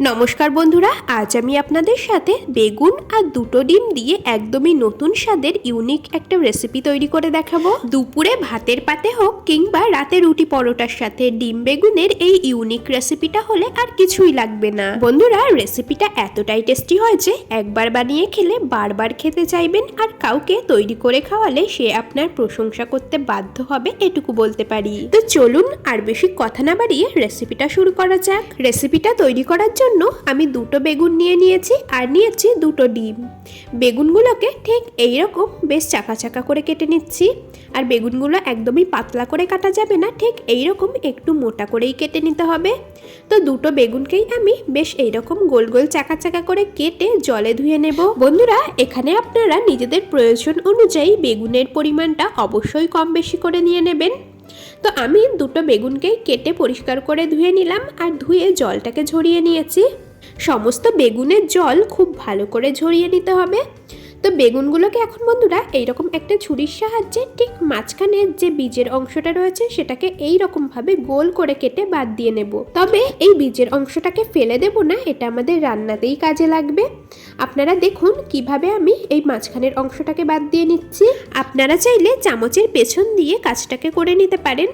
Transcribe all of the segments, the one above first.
নমস্কার বন্ধুরা, আজ আমি আপনাদের সাথে বেগুন আর দুটো ডিম দিয়ে একদমই নতুন স্বাদের ইউনিক একটা রেসিপি তৈরি করে দেখাবো। দুপুরে ভাতের পাতে হোক কিংবা রাতে রুটি পরোটার সাথে ডিম বেগুনের এই ইউনিক রেসিপিটা হলে আর কিছুই লাগবে না। বন্ধুরা রেসিপিটা এতটাই টেস্টি হয় যে একবার বানিয়ে খেলে বারবার খেতে চাইবেন আর কাউকে তৈরি করে খাওয়ালে সে আপনার প্রশংসা করতে বাধ্য হবে এটুকু বলতে পারি। তো চলুন আর বেশি কথা না বাড়িয়ে রেসিপিটা শুরু করা যাক। রেসিপিটা তৈরি করার জন্য আমি দুটো বেগুন নিয়ে নিয়েছি আর নিয়েছি দুটো ডিম। বেগুনগুলোকে ঠিক এই রকম বেশ চাকা চাকা করে কেটে নিচ্ছি। আর বেগুনগুলো একদমই পাতলা করে কাটা যাবে না, ঠিক এই রকম একটু মোটা করেই কেটে নিতে হবে। তো দুটো বেগুনকেই আমি বেশ এইরকম গোল গোল চাকা চাকা করে কেটে জলে ধুয়ে নেব। বন্ধুরা, এখানে আপনারা নিজেদের প্রয়োজন অনুযায়ী বেগুনের পরিমাণটা অবশ্যই কম বেশি করে নিয়ে নেবেন। তো আমি দুটো বেগুনকেই কেটে পরিষ্কার করে ধুয়ে নিলাম আর ধুয়ে জলটাকে ঝরিয়ে নিয়েছি। সমস্ত বেগুনের জল খুব ভালো করে ঝরিয়ে নিতে হবে। তো বেগুনগুলোকে এখন বন্ধুরা এইরকম একটা ছুরির সাহায্যে ঠিক মাঝখানে যে বীজের অংশটা রয়েছে সেটাকে এই ভাবে গোল করে কেটে বাদ দিয়ে নেব। তবে এই বীজের অংশটাকে ফেলে দেব না, এটা আমাদের রান্নাতেই কাজে লাগবে। আপনারা দেখুন কীভাবে আমি এই মাঝখানের অংশটাকে বাদ দিয়ে নিচ্ছি। আপনারা চাইলে চামচের পেছন দিয়ে কাজটাকে করে নিতে পারেন।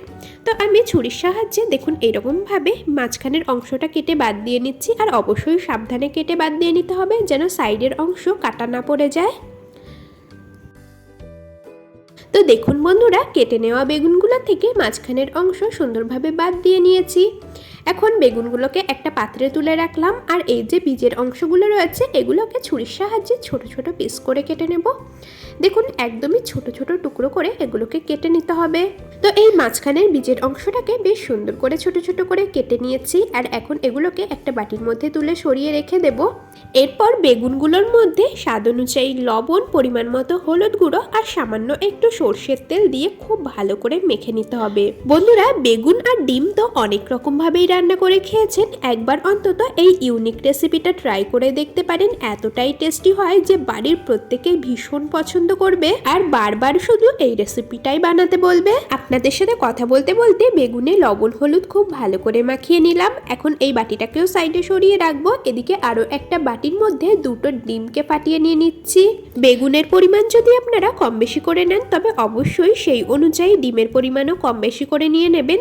তো আমি ছুরির সাহায্যে দেখুন এইরকমভাবে মাঝখানের অংশটা কেটে বাদ দিয়ে নিচ্ছি আর অবশ্যই সাবধানে কেটে বাদ দিয়ে নিতে হবে যেন সাইডের অংশ কাটা না পড়ে যায়। তো দেখুন বন্ধুরা, কেটে নেওয়া বেগুনগুলো থেকে মাঝখানের অংশ সুন্দরভাবে বাদ দিয়ে নিয়েছি। এখন বেগুনগুলোকে একটা পাত্রে তুলে রাখলাম, আর এই যে বীজের অংশগুলো রয়েছে, এগুলোকে ছুরির সাহায্যে ছোট ছোট পিস করে কেটে নেব। দেখুন, একদমই ছোট ছোট টুকরো করে এগুলোকে কেটে নিতে হবে। তো এই মাঝখানের বীজের অংশটাকে বেশ সুন্দর করে ছোট ছোট করে কেটে নিয়েছি আর এখন এগুলোকে একটা বাটির মধ্যে তুলে সরিয়ে রেখে দেব। এরপর বেগুনগুলোর মধ্যে স্বাদ অনুযায়ী লবণ, পরিমাণ মতো হলুদ গুঁড়ো আর সামান্য একটু সর্ষের তেল দিয়ে খুব ভালো করে মেখে নিতে হবে। বন্ধুরা, বেগুন আর ডিম তো অনেক রকম ভাবেই রান্না করে খেয়েছেন। একবার অন্তত এই ইউনিক রেসিপিটা ট্রাই করে দেখতে পারেন। এতটাই টেস্টি হয় যে বাড়ির প্রত্যেকেই ভীষণ পছন্দ করবে আর বারবার শুধু এই রেসিপিটাই বানাতে বলবে। আপনাদের সাথে কথা বলতে বলতে বেগুনে লবণ, হলুদ খুব ভালো করে মাখিয়ে নিলাম। এখন এই বাটিটাকেও সাইডে সরিয়ে রাখব। এদিকে আরও একটা বাটির মধ্যে দুটো ডিমকে ফাটিয়ে নিয়ে নিচ্ছি। বেগুনের পরিমাণ যদি আপনারা কম বেশি করে নেন, তবে অবশ্যই সেই অনুযায়ী ডিমের পরিমাণও কম বেশি করে নিয়ে নেবেন।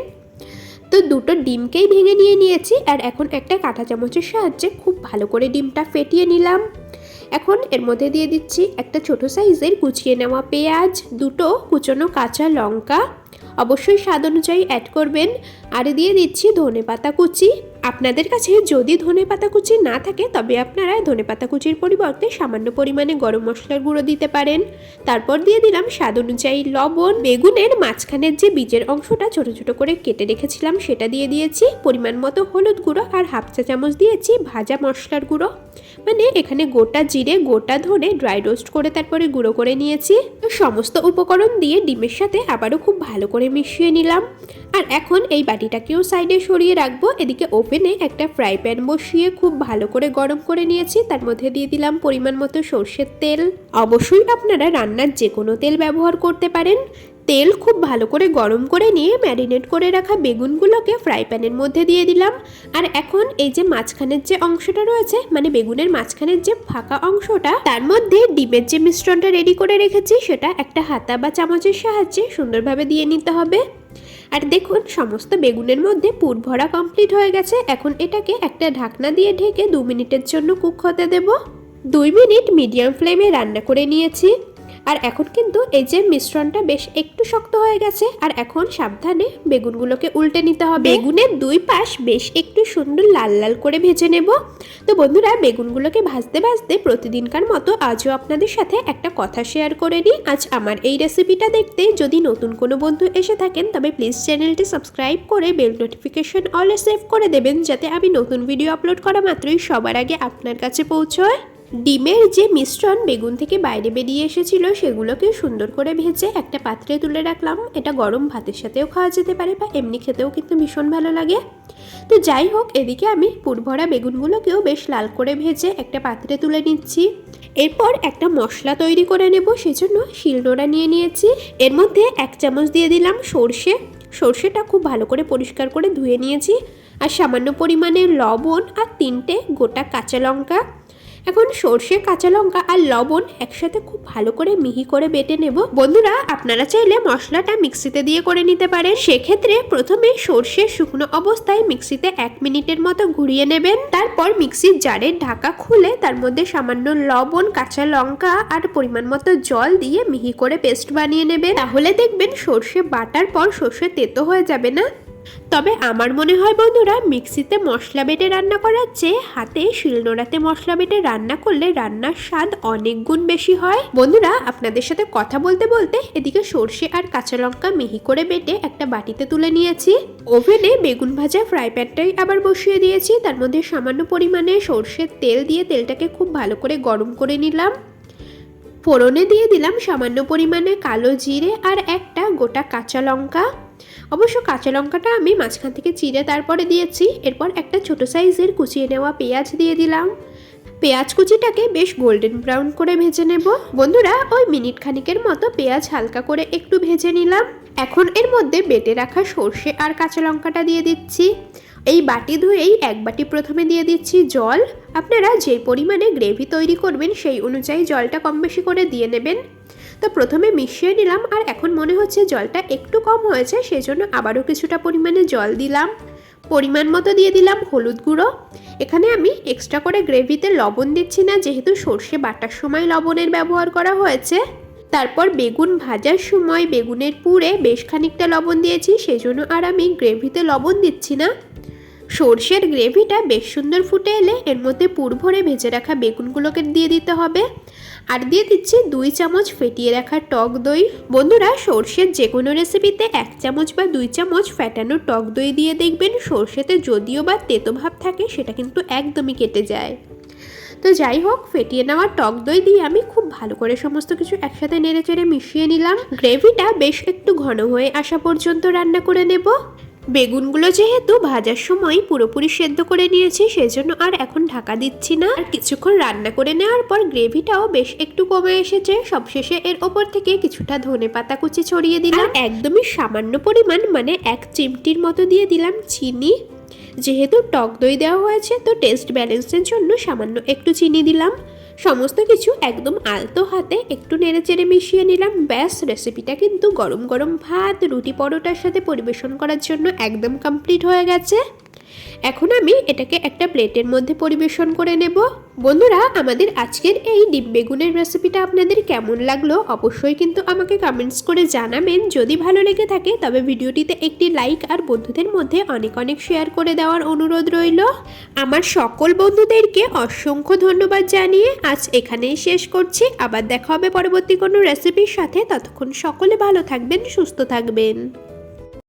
তো দুটো ডিমকেই ভেঙে নিয়ে নিয়েছি। আর এখন একটা কাঁটা চামচের সাহায্যে খুব ভালো করে ডিমটা ফেটিয়ে নিলাম। এখন এর মধ্যে দিয়ে দিচ্ছি একটা ছোট সাইজের কুচিয়ে নেওয়া পেঁয়াজ, দুটো কুচনো কাঁচা লঙ্কা। অবশ্যই স্বাদ অনুযায়ী অ্যাড করবেন। আর দিয়ে দিচ্ছি ধনে পাতা কুচি। আপনাদের কাছে যদি ধনে পাতা কুচি না থাকে, তবে আপনারা ধনে পাতা কুচির পরিবর্তে সামান্য পরিমাণে গরম মশলার গুঁড়ো দিতে পারেন। তারপর দিয়ে দিলাম স্বাদ অনুযায়ী লবণ। বেগুনের মাঝখানের যে বীজের অংশটা ছোট ছোট করে কেটে রেখেছিলাম, সেটা দিয়ে দিয়েছি। পরিমাণ মতো হলুদ গুঁড়ো আর হাফ চা চামচ দিয়েছি ভাজা মশলার গুঁড়ো। মানে এখানে গোটা জিরে, গোটা ধনে ড্রাই রোস্ট করে তারপরে গুঁড়ো করে নিয়েছি। সমস্ত উপকরণ দিয়ে ডিমের সাথে আবারও খুব ভালো করে মিশিয়ে নিলাম। আর এখন এই বাটিটাকেও সাইডে সরিয়ে রাখব। এদিকে ওভেনে একটা ফ্রাই প্যান বসিয়ে খুব ভালো করে গরম করে নিয়েছি। তার মধ্যে দিয়ে দিলাম পরিমাণ মতো সর্ষের তেল। অবশ্যই আপনারা রান্নার যে কোনো তেল ব্যবহার করতে পারেন। তেল খুব ভালো করে গরম করে নিয়ে ম্যারিনেট করে রাখা বেগুনগুলোকে ফ্রাই প্যানের মধ্যে দিয়ে দিলাম। আর এখন এই যে মাঝখানের যে অংশটা রয়েছে মানে বেগুনের মাঝখানের যে ফাঁকা অংশটা, তার মধ্যে ডিমের যে মিশ্রণটা রেডি করে রেখেছি, সেটা একটা হাতা বা চামচের সাহায্যে সুন্দরভাবে দিয়ে নিতে হবে। আর দেখুন, সমস্ত বেগুনের মধ্যে পুর ভরা কমপ্লিট হয়ে গেছে। এখন এটাকে একটা ঢাকনা দিয়ে ঢেকে দু মিনিটের জন্য কুক হতে দেব। দুই মিনিট মিডিয়াম ফ্লেমে রান্না করে নিয়েছি। আর এখন কিন্তু এই যে মিশ্রণটা বেশ একটু শক্ত হয়ে গেছে, আর এখন সাবধানে বেগুনগুলোকে উল্টে নিতে হবে। বেগুনের দুই পাশ বেশ একটু সুন্দর লাল লাল করে ভেজে নেব। তো বন্ধুরা, বেগুনগুলোকে ভাজতে ভাজতে প্রতিদিনকার মতো আজও আপনাদের সাথে একটা কথা শেয়ার করে নিই। আজ আমার এই রেসিপিটা দেখতে যদি নতুন কোনো বন্ধু এসে থাকেন, তবে প্লিজ চ্যানেলটি সাবস্ক্রাইব করে বেল নোটিফিকেশন অলে সেভ করে দেবেন, যাতে আমি নতুন ভিডিও আপলোড করা মাত্রই সবার আগে আপনার কাছে পৌঁছয়। ডিমের যে মিশ্রণ বেগুন থেকে বাইরে বেরিয়ে এসেছিল, সেগুলোকে সুন্দর করে ভেজে একটা পাত্রে তুলে রাখলাম। এটা গরম ভাতের সাথেও খাওয়া যেতে পারে বা এমনি খেতেও কিন্তু ভীষণ ভালো লাগে। তো যাই হোক, এদিকে আমি পুরভরা বেগুনগুলোকেও বেশ লাল করে ভেজে একটা পাত্রে তুলে নিচ্ছি। এরপর একটা মশলা তৈরি করে নেব, সেজন্য শিলনোড়া নিয়ে নিয়েছি। এর মধ্যে এক চামচ দিয়ে দিলাম সর্ষে। সর্ষেটা খুব ভালো করে পরিষ্কার করে ধুয়ে নিয়েছি। আর সামান্য পরিমাণে লবণ আর তিনটে গোটা কাঁচা লঙ্কা। এখন সর্ষে, কাঁচা লঙ্কা আর লবণ একসাথে খুব ভালো করে মিহি করে বেটে নেব। বন্ধুরা, আপনারা চাইলে মশলাটা মিক্সিতে দিয়ে করে নিতে পারেন। সেক্ষেত্রে প্রথমে সর্ষে শুকনো অবস্থায় মিক্সিতে এক মিনিটের মতো ঘুরিয়ে নেবেন। তারপর মিক্সির জারের ঢাকা খুলে তার মধ্যে সামান্য লবণ, কাঁচা লঙ্কা আর পরিমাণ মতো জল দিয়ে মিহি করে পেস্ট বানিয়ে নেবেন। তাহলে দেখবেন সর্ষে বাটার পর সর্ষে তেতো হয়ে যাবে না। তবে আমার মনে হয় বন্ধুরা, মিক্সিতে মশলা বেটে রান্না করার চেয়ে হাতে শিলনোড়াতে মশলা বেটে রান্না করলে রান্নার স্বাদ অনেক গুণ বেশি হয়। বন্ধুরা, আপনাদের সাথে কথা বলতে বলতে এদিকে সর্ষে আর কাঁচা লঙ্কা মিহি করে বেটে একটা বাটিতে তুলে নিয়েছি। ওভেনে বেগুন ভাজা ফ্রাই প্যানটাই আবার বসিয়ে দিয়েছি। তার মধ্যে সামান্য পরিমাণে সর্ষের তেল দিয়ে তেলটাকে খুব ভালো করে গরম করে নিলাম। ফোড়নে দিয়ে দিলাম সামান্য পরিমাণে কালো জিরে আর একটা গোটা কাঁচা লঙ্কা। অবশ্য কাঁচা লঙ্কাটা আমি মাঝখান থেকে চিড়ে তারপরে দিয়েছি। এরপর একটা ছোট সাইজের কুচিয়ে নেওয়া পেঁয়াজ দিয়ে দিলাম। পেঁয়াজ কুচিটাকে বেশ গোল্ডেন ব্রাউন করে ভেজে নেব। বন্ধুরা, ওই মিনিট খানিকের মতো পেঁয়াজ হালকা করে একটু ভেজে নিলাম। এখন এর মধ্যে বেটে রাখা সর্ষে আর কাঁচা লঙ্কাটা দিয়ে দিচ্ছি। এই বাটি ধুয়েই এক বাটি প্রথমে দিয়ে দিচ্ছি জল। আপনারা যে পরিমাণে গ্রেভি তৈরি করবেন সেই অনুযায়ী জলটা কম বেশি করে দিয়ে নেবেন। তো প্রথমে মিশিয়ে নিলাম আর এখন মনে হচ্ছে জলটা একটু কম হয়েছে, সেজন্য আবারও কিছুটা পরিমাণে জল দিলাম। পরিমাণ মতো দিয়ে দিলাম হলুদ গুঁড়ো। এখানে আমি এক্সট্রা করে গ্রেভিতে লবণ দিচ্ছি না, যেহেতু সর্ষে বাটার সময় লবণের ব্যবহার করা হয়েছে। তারপর বেগুন ভাজার সময় বেগুনের পুরে বেশ খানিকটা লবণ দিয়েছি, সেজন্য আর আমি গ্রেভিতে লবণ দিচ্ছি না। সর্ষের গ্রেভিটা বেশ সুন্দর ফুটে এলে এর মধ্যে পুর ভরে ভেজে রাখা বেগুনগুলোকে দিয়ে দিতে হবে। আর দিয়ে দিচ্ছি দুই চামচ ফেটিয়ে রাখা টক দই। বন্ধুরা, সর্ষের যে কোনো রেসিপিতে এক চামচ বা দুই চামচ ফ্যাটানো টক দই দিয়ে দেখবেন। সর্ষেতে যদিও বা তেতো ভাব থাকে, সেটা কিন্তু একদমই কেটে যায়। তো যাই হোক, ফেটিয়ে নেওয়া টক দই দিয়ে আমি খুব ভালো করে সমস্ত কিছু একসাথে নেড়ে চেড়ে মিশিয়ে নিলাম। গ্রেভিটা বেশ একটু ঘন হয়ে আসা পর্যন্ত রান্না করে নেব। বেগুনগুলো যেহেতু ভাজার সময় পুরোপুরি সেদ্ধ করে নিয়েছি, সেজন্য আর এখন ঢাকা দিচ্ছি না। আর কিছুক্ষণ রান্না করে নেওয়ার পর গ্রেভিটাও বেশ একটু কমে এসেছে। সবশেষে এর ওপর থেকে কিছুটা ধনে পাতা কুচি ছড়িয়ে দিলাম। একদমই সামান্য পরিমাণ মানে এক চিমটির মতো দিয়ে দিলাম চিনি। যেহেতু টক দই দেওয়া হয়েছে, তো টেস্ট ব্যালেন্সের জন্য সামান্য একটু চিনি দিলাম। সমস্ত কিছু একদম আলতো হাতে একটু নেড়ে চেড়ে মিশিয়ে নিলাম। ব্যাস রেসিপিটা কিন্তু গরম গরম ভাত, রুটি পরোটার সাথে পরিবেশন করার জন্য একদম কমপ্লিট হয়ে গেছে। এখন আমি এটাকে একটা প্লেটের মধ্যে পরিবেশন করে নেব। বন্ধুরা, আমাদের আজকের এই ডিম বেগুনের রেসিপিটা আপনাদের কেমন লাগল অবশ্যই কিন্তু আমাকে কমেন্টস করে জানাবেন। যদি ভালো লেগে থাকে, তবে ভিডিওটিতে একটি লাইক আর বন্ধুদের মধ্যে অনেক অনেক শেয়ার করে দেওয়ার অনুরোধ রইল। আমার সকল বন্ধুদেরকে অসংখ্য ধন্যবাদ জানিয়ে আজ এখানেই শেষ করছি। আবার দেখা হবে পরবর্তী কোনো রেসিপির সাথে। ততক্ষণ সকলে ভালো থাকবেন, সুস্থ থাকবেন।